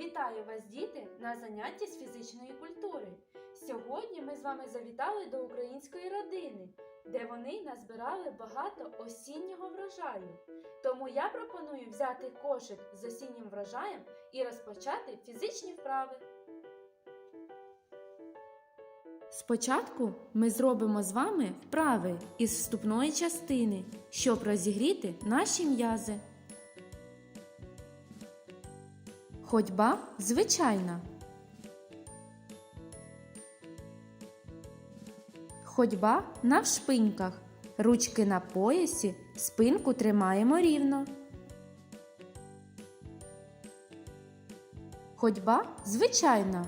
Вітаю вас, діти, на занятті з фізичної культури. Сьогодні ми з вами завітали до української родини, де вони назбирали багато осіннього врожаю. Тому я пропоную взяти кошик з осіннім врожаєм і розпочати фізичні вправи. Спочатку ми зробимо з вами вправи із вступної частини, щоб розігріти наші м'язи. Ходьба звичайна. Ходьба на вшпиньках. Ручки на поясі, спинку тримаємо рівно. Ходьба звичайна.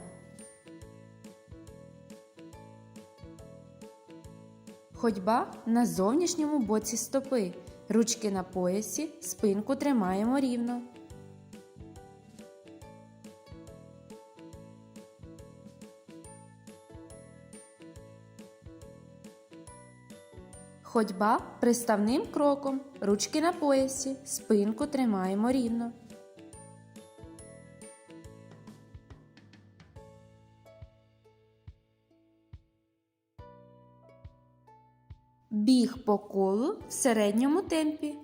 Ходьба на зовнішньому боці стопи. Ручки на поясі, спинку тримаємо рівно. Ходьба приставним кроком. Ручки на поясі, спинку тримаємо рівно. Біг по колу в середньому темпі.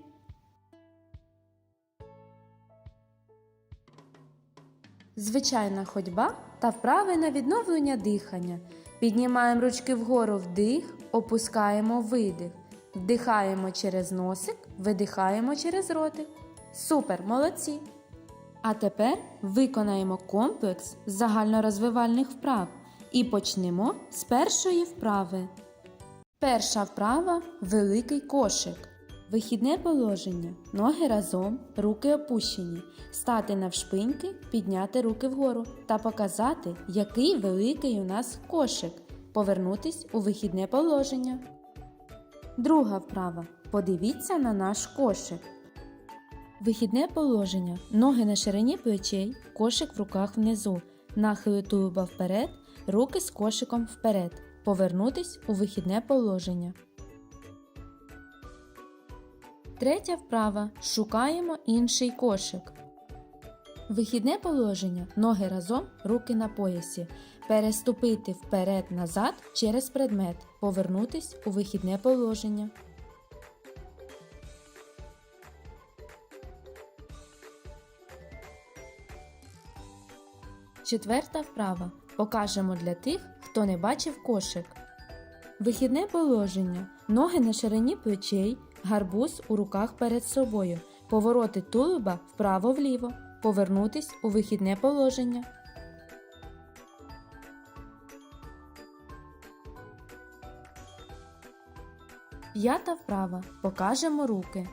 Звичайна ходьба та вправи на відновлення дихання. Піднімаємо ручки вгору вдих, опускаємо видих. Вдихаємо через носик, видихаємо через ротик. Супер, молодці! А тепер виконаємо комплекс загальнорозвивальних вправ і почнемо з першої вправи. Перша вправа великий кошик. Вихідне положення. Ноги разом, руки опущені. Стати навшпиньки, підняти руки вгору та показати, який великий у нас кошик. Повернутись у вихідне положення. Друга вправа. Подивіться на наш кошик. Вихідне положення. Ноги на ширині плечей, кошик в руках внизу. Нахили тулуба вперед, руки з кошиком вперед. Повернутись у вихідне положення. Третя вправа. Шукаємо інший кошик. Вихідне положення. Ноги разом, руки на поясі. Переступити вперед-назад через предмет. Повернутись у вихідне положення. Четверта вправа. Покажемо для тих, хто не бачив кошик. Вихідне положення. Ноги на ширині плечей, гарбуз у руках перед собою. Повороти тулуба вправо-вліво. Повернутись у вихідне положення. П'ята вправа. Покажемо руки.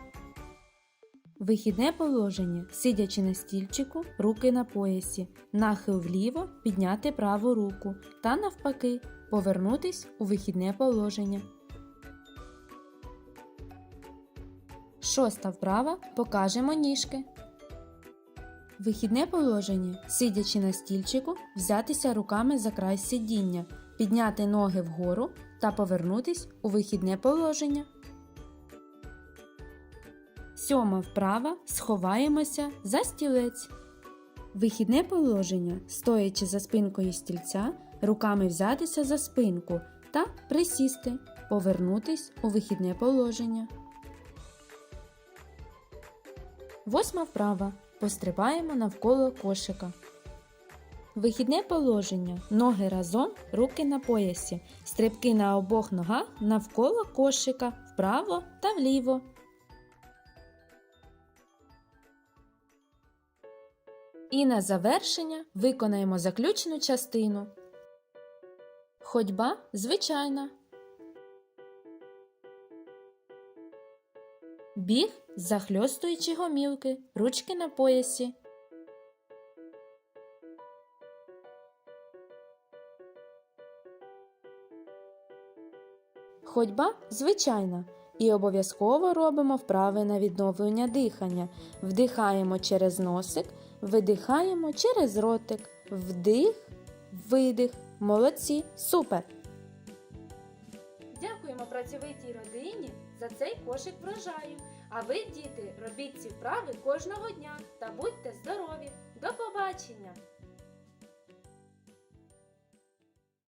Вихідне положення. Сидячи на стільчику, руки на поясі. Нахил вліво, підняти праву руку. Та навпаки, повернутись у вихідне положення. Шоста вправа. Покажемо ніжки. Вихідне положення. Сидячи на стільчику, взятися руками за край сидіння, підняти ноги вгору та повернутись у вихідне положення. Сьома вправа. Сховаємося за стілець. Вихідне положення. Стоячи за спинкою стільця, руками взятися за спинку та присісти, повернутись у вихідне положення. Восьма вправа. Пострибаємо навколо кошика. Вихідне положення. Ноги разом, руки на поясі. Стрибки на обох ногах навколо кошика вправо та вліво. І на завершення виконаємо заключну частину. Ходьба звичайна. Біг, захльостуючи гомілки, ручки на поясі. Ходьба звичайна. І обов'язково робимо вправи на відновлення дихання. Вдихаємо через носик, видихаємо через ротик. Вдих, видих. Молодці, супер! Дякуємо працьовитій родині за цей кошик врожаю. А ви, діти, робіть ці вправи кожного дня та будьте здорові! До побачення!